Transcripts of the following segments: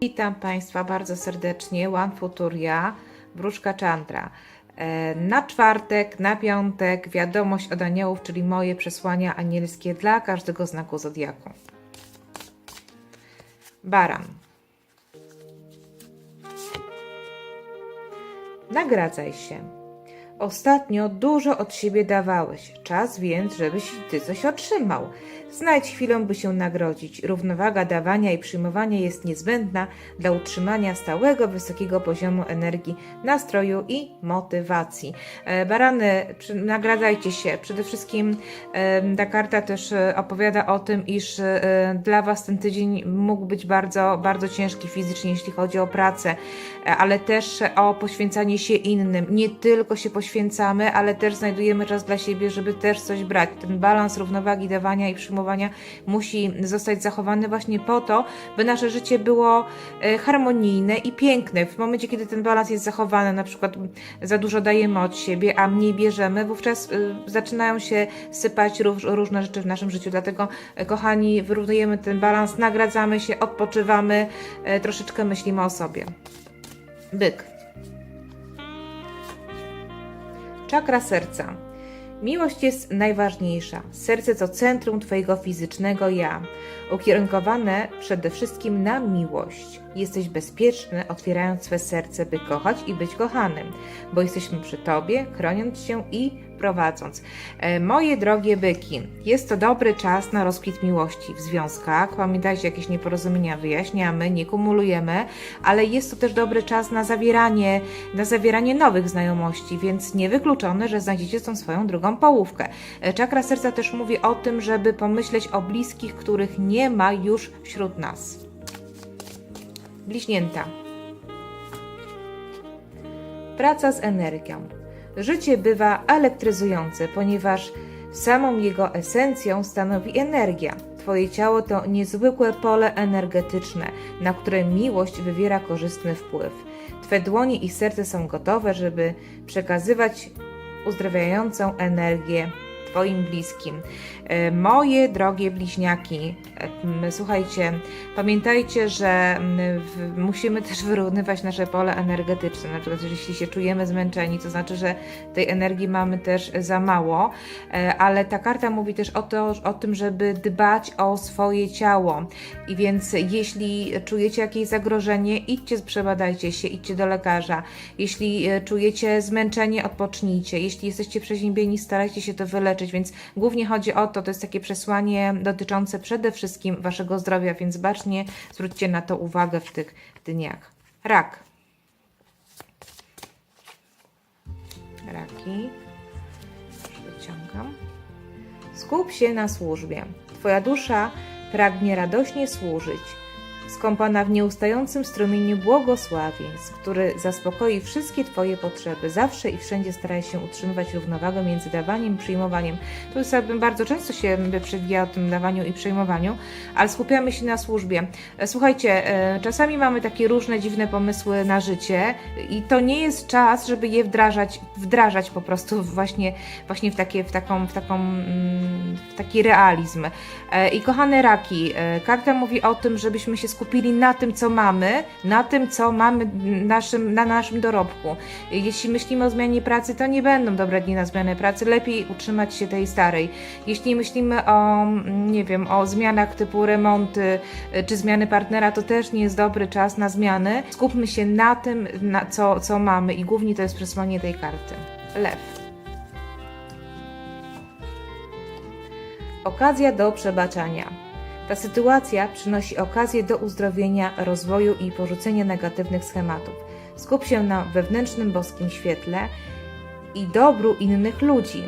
Witam Państwa bardzo serdecznie. One Futuria, Wróżka Chandra. E, Na czwartek, na piątek wiadomość od aniołów, czyli moje przesłania anielskie dla każdego znaku zodiaku. Baran. Nagradzaj się. Ostatnio dużo od siebie dawałeś, czas więc, żebyś ty coś otrzymał. Znajdź chwilę, by się nagrodzić. Równowaga dawania i przyjmowania jest niezbędna dla utrzymania stałego, wysokiego poziomu energii, nastroju i motywacji. E, Barany, nagradzajcie się. Przede wszystkim ta karta też e, opowiada o tym, iż e, dla Was ten tydzień mógł być bardzo, bardzo ciężki fizycznie, jeśli chodzi o pracę, ale też o poświęcanie się innym. Nie tylko się poświęcamy, ale też znajdujemy czas dla siebie, żeby też coś brać. Ten balans równowagi dawania i przyjmowania musi zostać zachowany właśnie po to, by nasze życie było e, harmonijne i piękne. W momencie, kiedy ten balans jest zachowany, na przykład za dużo dajemy od siebie, a mniej bierzemy, wówczas e, zaczynają się sypać róż, różne rzeczy w naszym życiu. Dlatego, e, kochani, wyrównujemy ten balans, nagradzamy się, odpoczywamy, troszeczkę myślimy o sobie. Byk. Czakra serca. Miłość jest najważniejsza. Serce to centrum Twojego fizycznego ja, ukierunkowane przede wszystkim na miłość. Jesteś bezpieczny, otwierając swe serce, by kochać i być kochanym, bo jesteśmy przy Tobie, chroniąc się i prowadząc. E, moje drogie byki, jest to dobry czas na rozkwit miłości w związkach. Pamiętajcie, jakieś nieporozumienia wyjaśniamy, nie kumulujemy, ale jest to też dobry czas na zawieranie, na zawieranie nowych znajomości, więc niewykluczone, że znajdziecie tą swoją drugą połówkę. E, Czakra serca też mówi o tym, żeby pomyśleć o bliskich, których nie ma już wśród nas. Bliźnięta. Praca z energią. Życie bywa elektryzujące, ponieważ samą jego esencją stanowi energia. Twoje ciało to niezwykłe pole energetyczne, na które miłość wywiera korzystny wpływ. Twe dłonie i serce są gotowe, żeby przekazywać uzdrawiającą energię Twoim bliskim. E, Moje drogie bliźniaki, e, słuchajcie, pamiętajcie, że musimy też wyrównywać nasze pole energetyczne. Na przykład, jeśli się czujemy zmęczeni, to znaczy, że tej energii mamy też za mało, e, ale ta karta mówi też o, to, o tym, żeby dbać o swoje ciało. I więc jeśli czujecie jakieś zagrożenie, idźcie, przebadajcie się, idźcie do lekarza. Jeśli czujecie zmęczenie, odpocznijcie. Jeśli jesteście przeziębieni, starajcie się to wyleczyć. Więc głównie chodzi o to, to jest takie przesłanie dotyczące przede wszystkim waszego zdrowia, więc bacznie zwróćcie na to uwagę w tych dniach. Rak. Raki. Wyciągam. Skup się na służbie. Twoja dusza pragnie radośnie służyć, skąpana w nieustającym strumieniu błogosławieństw, który zaspokoi wszystkie Twoje potrzeby. Zawsze i wszędzie staraj się utrzymywać równowagę między dawaniem i przyjmowaniem. Tu jakby bardzo często się przewija o tym dawaniu i przyjmowaniu, ale skupiamy się na służbie. E, Słuchajcie, e, czasami mamy takie różne dziwne pomysły na życie i to nie jest czas, żeby je wdrażać, wdrażać po prostu właśnie, właśnie w, takie, w, taką, w, taką, mm, w taki realizm. E, I kochane raki, karta mówi o tym, żebyśmy się skupili na tym, co mamy, na tym, co mamy naszym, na naszym dorobku. Jeśli myślimy o zmianie pracy, to nie będą dobre dni na zmianę pracy, lepiej utrzymać się tej starej. Jeśli myślimy o, mm, nie wiem, o zmianach typu remonty e, czy zmiany partnera, to też nie jest dobry czas na zmiany. Skupmy się na tym, na co, co mamy i głównie to jest przesłanie tej karty. Lew. Okazja do przebaczania. Ta sytuacja przynosi okazję do uzdrowienia, rozwoju i porzucenia negatywnych schematów. Skup się na wewnętrznym boskim świetle i dobru innych ludzi.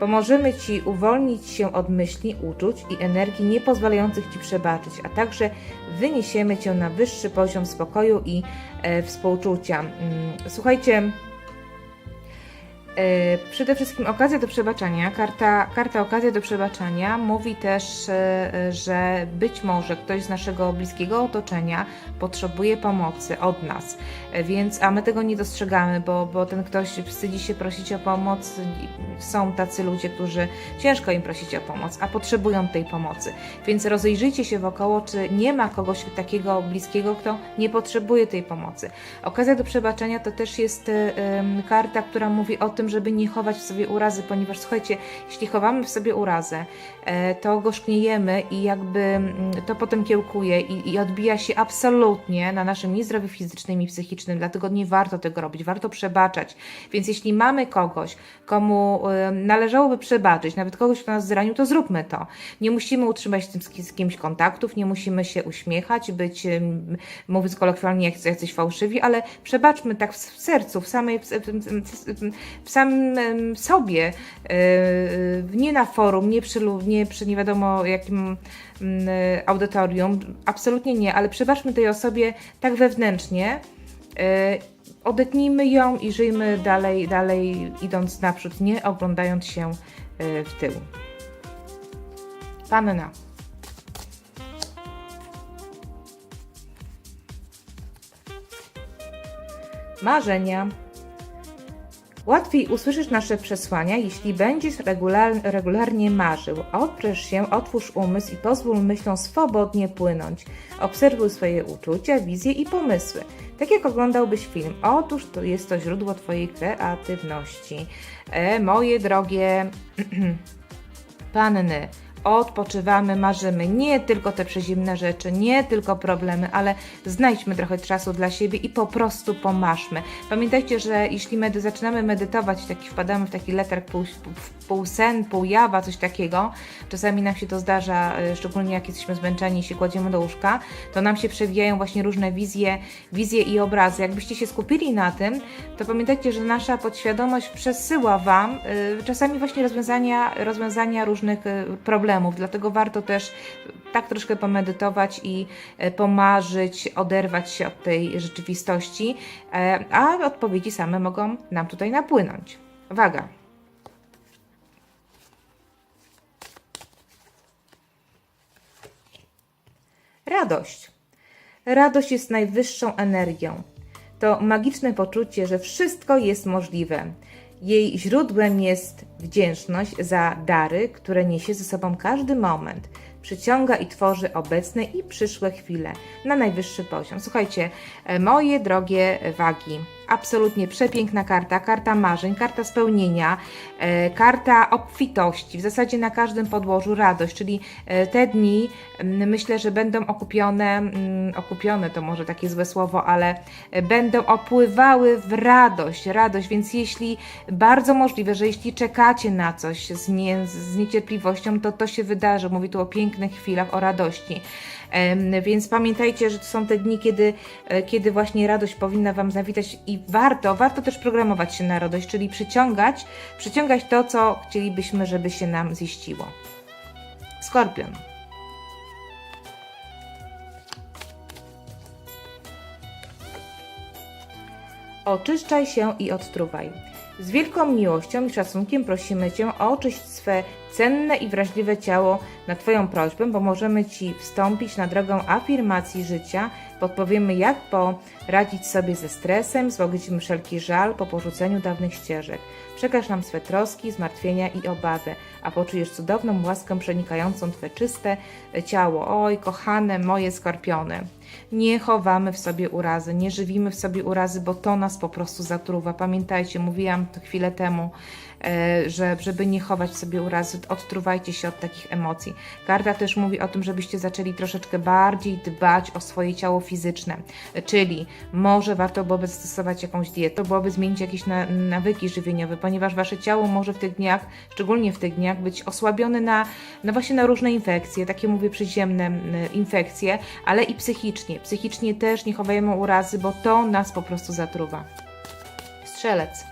Pomożemy Ci uwolnić się od myśli, uczuć i energii nie pozwalających Ci przebaczyć, a także wyniesiemy Cię na wyższy poziom spokoju i e, współczucia. Mm, Słuchajcie, Przede wszystkim okazja do przebaczenia. Karta, karta okazja do przebaczenia mówi też, e, e, że być może ktoś z naszego bliskiego otoczenia potrzebuje pomocy od nas, E, więc a my tego nie dostrzegamy, bo, bo ten ktoś wstydzi się prosić o pomoc. Są tacy ludzie, którzy ciężko im prosić o pomoc, a potrzebują tej pomocy. Więc rozejrzyjcie się wokoło, czy nie ma kogoś takiego bliskiego, kto nie potrzebuje tej pomocy. Okazja do przebaczenia to też jest e, karta, która mówi o tym, żeby nie chować w sobie urazy, ponieważ słuchajcie, jeśli chowamy w sobie urazę, e, to gorzkniejemy i jakby mm, to potem kiełkuje i, i odbija się absolutnie na naszym i zdrowiu fizycznym i psychicznym, dlatego nie warto tego robić, warto przebaczać. Więc jeśli mamy kogoś, komu należałoby przebaczyć, nawet kogoś, kto nas zranił, to zróbmy to. Nie musimy utrzymać z, tym, kimś kontaktów, nie musimy się uśmiechać, być, mówiąc kolokwialnie, jak jacyś fałszywi, ale przebaczmy tak w w sercu, w samej, w, w, w, w samym sobie, yy, nie na forum, nie przy, nie przy nie wiadomo jakim mm, audytorium, absolutnie nie, ale przebaczmy tej osobie tak wewnętrznie, odetnijmy ją i żyjmy dalej, dalej idąc naprzód, nie oglądając się w tył. Panna. Marzenia. Łatwiej usłyszysz nasze przesłania, jeśli będziesz regular, regularnie marzył. Odpręż się, otwórz umysł i pozwól myślom swobodnie płynąć. Obserwuj swoje uczucia, wizje i pomysły. Tak jak oglądałbyś film. Otóż to jest to źródło Twojej kreatywności. E, moje drogie panny, odpoczywamy, marzymy. Nie tylko te przezimne rzeczy, nie tylko problemy, ale znajdźmy trochę czasu dla siebie i po prostu pomaszmy. Pamiętajcie, że jeśli medy zaczynamy medytować, taki wpadamy w taki letarg pół, pół sen, pół jawa, coś takiego, czasami nam się to zdarza, y, szczególnie jak jesteśmy zmęczeni i się kładziemy do łóżka, to nam się przewijają właśnie różne wizje, wizje i obrazy. Jakbyście się skupili na tym, to pamiętajcie, że nasza podświadomość przesyła Wam y, czasami właśnie rozwiązania, rozwiązania różnych y, problemów, dlatego warto też tak troszkę pomedytować i y, pomarzyć, oderwać się od tej rzeczywistości, e, a odpowiedzi same mogą nam tutaj napłynąć. Waga. Radość. Radość jest najwyższą energią. To magiczne poczucie, że wszystko jest możliwe. Jej źródłem jest wdzięczność za dary, które niesie ze sobą każdy moment. Przyciąga i tworzy obecne i przyszłe chwile na najwyższy poziom. Słuchajcie, e, moje drogie wagi, absolutnie przepiękna karta, karta marzeń, karta spełnienia, e, karta obfitości, w zasadzie na każdym podłożu radość, czyli e, te dni myślę, że będą okupione, okupione to może takie złe słowo, ale e, będą opływały w radość, radość, więc jeśli bardzo możliwe, że jeśli czekacie na coś z, nie, z niecierpliwością, to to się wydarzy, mówię tu o pięknych chwilach, o radości. Więc pamiętajcie, że to są te dni, kiedy, e, kiedy właśnie radość powinna Wam zawitać i warto, warto też programować się na radość, czyli przyciągać, przyciągać to, co chcielibyśmy, żeby się nam ziściło. Skorpion. Oczyszczaj się i odtruwaj. Z wielką miłością i szacunkiem prosimy Cię o oczyść swe cenne i wrażliwe ciało na Twoją prośbę, bo możemy Ci wstąpić na drogę afirmacji życia, podpowiemy jak poradzić sobie ze stresem, złagodzimy wszelki żal po porzuceniu dawnych ścieżek. Przekaż nam swe troski, zmartwienia i obawy, a poczujesz cudowną łaskę przenikającą Twe czyste ciało. Oj, kochane moje skorpiony. Nie chowamy w sobie urazy, nie żywimy w sobie urazy, bo to nas po prostu zatruwa. Pamiętajcie, mówiłam to chwilę temu, e, że żeby nie chować w sobie urazy, odtruwajcie się od takich emocji. Karta też mówi o tym, żebyście zaczęli troszeczkę bardziej dbać o swoje ciało fizyczne, czyli może warto byłoby stosować jakąś dietę, byłoby zmienić jakieś na, nawyki żywieniowe, ponieważ wasze ciało może w tych dniach, szczególnie w tych dniach, być osłabione na, na właśnie na różne infekcje, takie mówię przyziemne infekcje, ale i psychicznie. Psychicznie też nie chowajmy urazy, bo to nas po prostu zatruwa. Strzelec.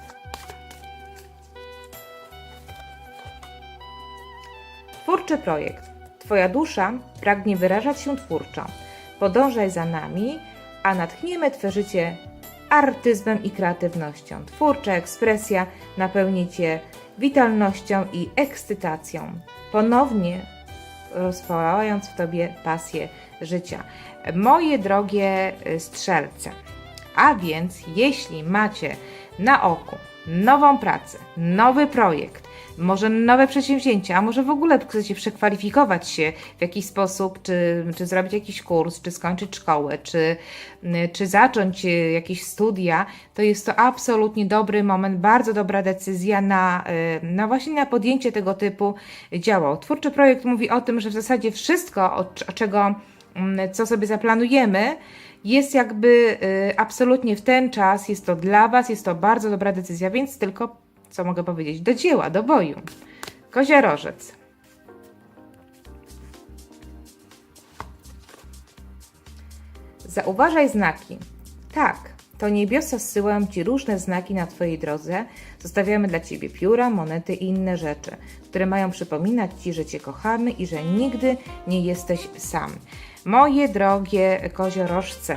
Twórczy projekt. Twoja dusza pragnie wyrażać się twórczo. Podążaj za nami, a natchniemy Twe życie artyzmem i kreatywnością. Twórcza ekspresja napełni Cię witalnością i ekscytacją, ponownie rozpałając w Tobie pasję życia. Moje drogie y, strzelce, a więc jeśli macie na oku nową pracę, nowy projekt, może nowe przedsięwzięcia, a może w ogóle chcecie przekwalifikować się w jakiś sposób, czy, czy zrobić jakiś kurs, czy skończyć szkołę, czy, czy zacząć y, jakieś studia, to jest to absolutnie dobry moment, bardzo dobra decyzja na, y, na właśnie na podjęcie tego typu działań. Twórczy projekt mówi o tym, że w zasadzie wszystko, o, o czego, co sobie zaplanujemy, jest jakby y, absolutnie w ten czas, jest to dla Was, jest to bardzo dobra decyzja, więc tylko, co mogę powiedzieć, do dzieła, do boju. Koziorożec. Zauważaj znaki. Tak, to niebiosa zsyłają Ci różne znaki na Twojej drodze. Zostawiamy dla Ciebie pióra, monety i inne rzeczy, które mają przypominać Ci, że Cię kochamy i że nigdy nie jesteś sam. Moje drogie koziorożce,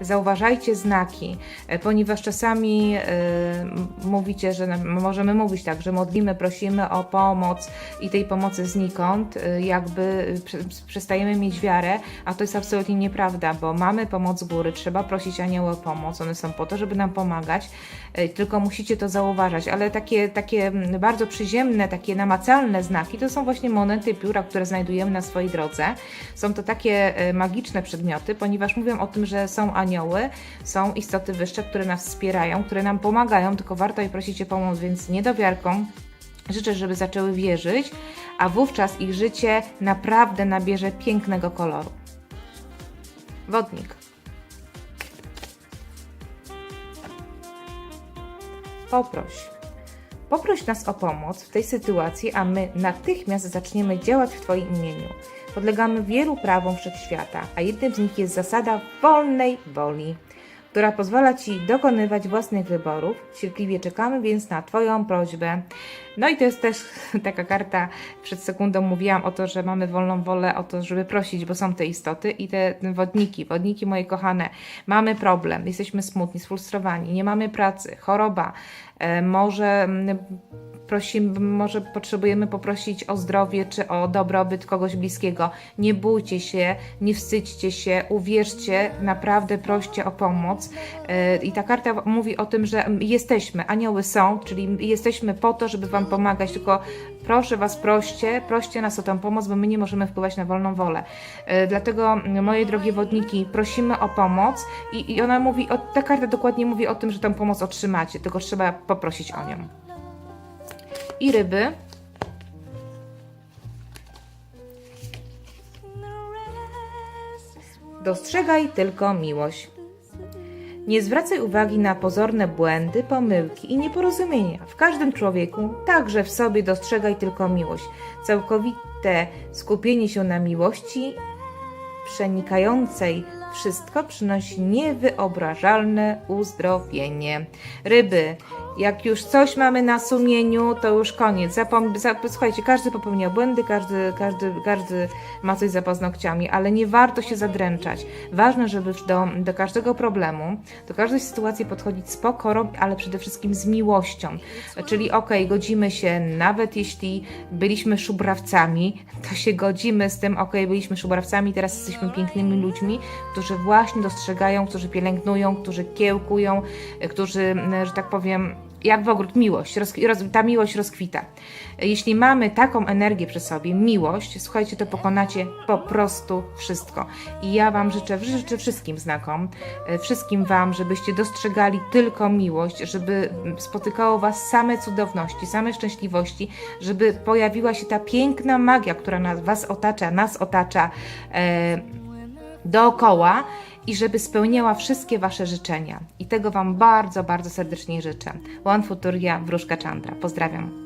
zauważajcie znaki, e, ponieważ czasami y, mówicie, że możemy mówić tak, że modlimy, prosimy o pomoc i tej pomocy znikąd, y, jakby prze, przestajemy mieć wiarę, a to jest absolutnie nieprawda, bo mamy pomoc z góry, trzeba prosić anioły o pomoc, one są po to, żeby nam pomagać, tylko musicie to zauważać, ale takie, takie bardzo przyziemne, takie namacalne znaki to są właśnie monety, pióra, które znajdujemy na swojej drodze. Są to takie magiczne przedmioty, ponieważ mówią o tym, że są anioły, są istoty wyższe, które nas wspierają, które nam pomagają, tylko warto je prosić o pomoc, więc niedowiarkom życzę, żeby zaczęły wierzyć, a wówczas ich życie naprawdę nabierze pięknego koloru. Wodnik. Poproś. Poproś nas o pomoc w tej sytuacji, a my natychmiast zaczniemy działać w Twoim imieniu. Podlegamy wielu prawom wszechświata, a jednym z nich jest zasada wolnej woli, która pozwala Ci dokonywać własnych wyborów. Cierpliwie czekamy więc na Twoją prośbę. No i to jest też taka karta, przed sekundą mówiłam o to, że mamy wolną wolę, o to, żeby prosić, bo są te istoty i te wodniki, wodniki moje kochane, mamy problem, jesteśmy smutni, sfrustrowani, nie mamy pracy, choroba, e, może mm, prosimy, może potrzebujemy poprosić o zdrowie czy o dobrobyt kogoś bliskiego. Nie bójcie się, nie wstydźcie się, uwierzcie, naprawdę proście o pomoc. E, I ta karta mówi o tym, że jesteśmy, anioły są, czyli jesteśmy po to, żeby Wam pomagać, tylko proszę Was, proście, proście nas o tę pomoc, bo my nie możemy wpływać na wolną wolę. E, Dlatego, moje drogie wodniki, prosimy o pomoc i, ona mówi, ta karta dokładnie mówi o tym, że tę pomoc otrzymacie, tylko trzeba poprosić o nią i ryby. Dostrzegaj tylko miłość. Nie zwracaj uwagi na pozorne błędy, pomyłki i nieporozumienia. W każdym człowieku, także w sobie, dostrzegaj tylko miłość. Całkowite skupienie się na miłości przenikającej wszystko przynosi niewyobrażalne uzdrowienie. Ryby, jak już coś mamy na sumieniu, to już koniec. Zapom- za- słuchajcie, każdy popełnia błędy, każdy, każdy, każdy ma coś za paznokciami, ale nie warto się zadręczać. Ważne, żeby do, do każdego problemu, do każdej sytuacji podchodzić z pokorą, ale przede wszystkim z miłością. Czyli okej, godzimy się, nawet jeśli byliśmy szubrawcami, to się godzimy z tym, okej, byliśmy szubrawcami, teraz jesteśmy pięknymi ludźmi, którzy właśnie dostrzegają, którzy pielęgnują, którzy kiełkują, którzy, że tak powiem, jak w ogród, miłość, roz, roz, ta miłość rozkwita. Jeśli mamy taką energię przy sobie, miłość, słuchajcie, to pokonacie po prostu wszystko. I ja Wam życzę, życzę wszystkim znakom, e, wszystkim Wam, żebyście dostrzegali tylko miłość, żeby spotykało Was same cudowności, same szczęśliwości, żeby pojawiła się ta piękna magia, która nas, Was otacza, nas otacza e, dookoła i żeby spełniała wszystkie Wasze życzenia. I tego Wam bardzo, bardzo serdecznie życzę. One Futuria, Wróżka Chandra. Pozdrawiam.